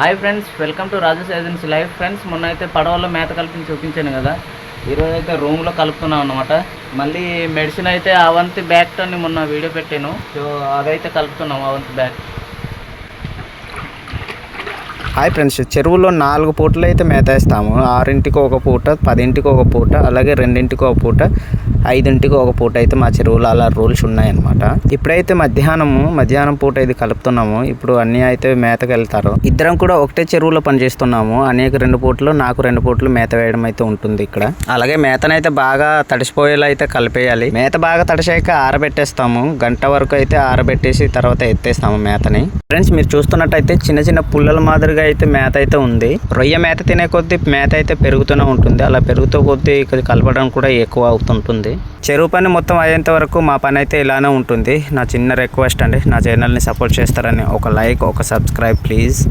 Hi friends welcome to Rajesh agency live. Friends మొన్న అయితే పడవలో మేత కలిపి చూపించాను కదా. ఈరోజు అయితే రూమ్లో కలుపుతున్నాం అనమాట మళ్ళీ మెడిసిన్ అయితే అవంతి బ్యాగ్ అని మొన్న వీడియో పెట్టాను. సో అదైతే కలుపుతున్నాం అవంతి బ్యాగ్. హాయ్ ఫ్రెండ్స్ చెరువులో నాలుగు పూటలు అయితే మేత వేస్తాము. ఆరింటికి ఒక పూట పదింటికి ఒక పూట అలాగే రెండింటికి ఒక పూట. ఐదింటికి ఒక పూట అయితే మా చెరువులో అలా రూల్స్ ఉన్నాయన్నమాట. ఇప్పుడైతే మధ్యాహ్నము మధ్యాహ్నం పూట ఇది కలుపుతున్నాము. ఇప్పుడు అన్నీ అయితే మేతకు వెళ్తారు ఇద్దరం కూడా ఒకటే చెరువులో పనిచేస్తున్నాము. అనేక రెండు పూటలు నాకు రెండు పూటలు మేత వేయడం అయితే ఉంటుంది ఇక్కడ. అలాగే మేతనైతే బాగా తడిసిపోయేలా అయితే కలిపేయాలి. మేత బాగా తడిసాక ఆరబెట్టేస్తాము. గంట వరకు అయితే ఆరబెట్టేసి తర్వాత ఎత్తేస్తాము మేతని. ఫ్రెండ్స్ మీరు చూస్తున్నట్టయితే చిన్న చిన్న పుల్లల మాదిరిగా అయితే మేత అయితే ఉంది. రొయ్య మేత తినే కొద్దీ మేత అయితే పెరుగుతూనే ఉంటుంది. అలా పెరుగుతూ కొద్దీ ఇక్కడ కలపడం కూడా ఎక్కువ అవుతుంటుంది. చెరువు పని మొత్తం అయ్యేంత వరకు మా పని అయితే ఇలానే ఉంటుంది. నా చిన్న రిక్వెస్ట్ అండి. నా ఛానల్ని సపోర్ట్ చేస్తారని ఒక లైక్ ఒక సబ్స్క్రైబ్ ప్లీజ్